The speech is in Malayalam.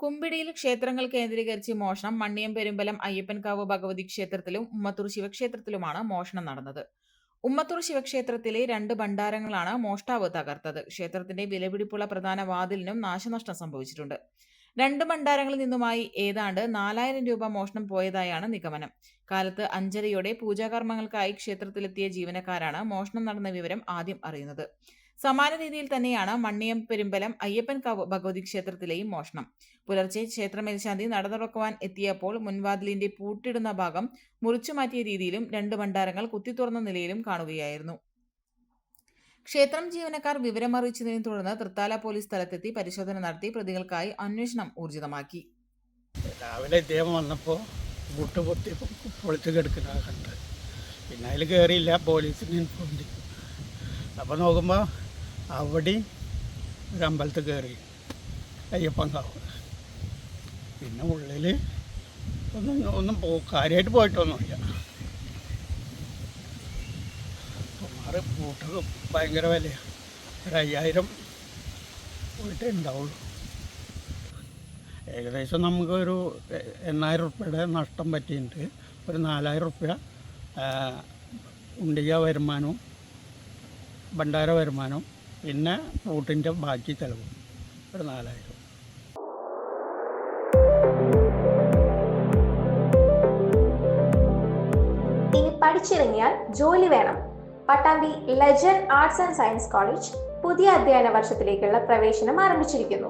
കുമ്പിടിയിൽ ക്ഷേത്രങ്ങൾ കേന്ദ്രീകരിച്ച് മോഷണം മണ്ണിയം പെരുമ്പലം അയ്യപ്പൻകാവ് ഭഗവതി ക്ഷേത്രത്തിലും ഉമ്മത്തൂർ ശിവക്ഷേത്രത്തിലുമാണ് മോഷണം നടന്നത്. ഉമ്മത്തൂർ ശിവക്ഷേത്രത്തിലെ രണ്ട് ഭണ്ഡാരങ്ങളാണ് മോഷ്ടാവ് തകർത്തത്. ക്ഷേത്രത്തിന്റെ വിലപിടിപ്പുള്ള പ്രധാന വാതിലിനും നാശനഷ്ടം സംഭവിച്ചിട്ടുണ്ട്. രണ്ട് ഭണ്ഡാരങ്ങളിൽ നിന്നുമായി ഏതാണ്ട് നാലായിരം രൂപ മോഷണം പോയതായാണ് നിഗമനം. കാലത്ത് അഞ്ചരയോടെ പൂജാകർമ്മങ്ങൾക്കായി ക്ഷേത്രത്തിലെത്തിയ ജീവനക്കാരാണ് മോഷണം നടന്ന വിവരം ആദ്യം അറിയുന്നത്. സമാന രീതിയിൽ തന്നെയാണ് മണ്ണിയം പെരുമ്പലം അയ്യപ്പൻ ഭഗവതി ക്ഷേത്രത്തിലെയും മോഷണം. പുലർച്ചെ ക്ഷേത്ര മേൽശാന്തി നട തുറക്കുവാൻ എത്തിയപ്പോൾ മുൻവാതിലിന്റെ പൂട്ടിടുന്ന ഭാഗം മുറിച്ചു മാറ്റിയ രീതിയിലും രണ്ട് ഭണ്ഡാരങ്ങൾ കുത്തിത്തുറന്ന നിലയിലും കാണുകയായിരുന്നു. ക്ഷേത്രം ജീവനക്കാർ വിവരമറിയിച്ചതിനെ തുടർന്ന് തൃത്താല പോലീസ് സ്ഥലത്തെത്തി പരിശോധന നടത്തി പ്രതികൾക്കായി അന്വേഷണം ഊർജിതമാക്കി. രാവിലെ ഇദ്ദേഹം വന്നപ്പോൾ മുട്ട് പൊത്തി പൊളിച്ച് കിടക്കുന്ന കണ്ട്. പിന്നെ അതിൽ കയറിയില്ല പോലീസിനെ ഇൻഫോം അപ്പോൾ നോക്കുമ്പോൾ അവിടെ ഒരു അമ്പലത്തിൽ കയറി അയ്യപ്പൻകാവ് പിന്നെ ഉള്ളിൽ ഒന്നും ഒന്നും പോ കാര്യമായിട്ട് പോയിട്ടൊന്നുമില്ല. മാറി ബൂട്ടൊക്കെ ഭയങ്കര വിലയാണ് ഒരു അയ്യായിരം പോയിട്ടേ ഉണ്ടാവുള്ളൂ. ഏകദേശം നമുക്കൊരു എണ്ണായിരം റുപ്യയുടെ നഷ്ടം പറ്റിയിട്ടുണ്ട്. ഒരു നാലായിരം റുപ്യ ഉണ്ടിക വരുമാനവും ഭണ്ഡാര വരുമാനവും പിന്നെ ഫ്രൂട്ടിന്റെ ബാക്കി ചിലവ്. ഒരു നാലായിരം. പഠിച്ചിറങ്ങിയാൽ ജോലി വേണം. Pattambi legend arts and science college പുതിയ അധ്യയന വർഷത്തിലേക്കുള്ള പ്രവേശനം ആരംഭിച്ചിരിക്കുന്നു.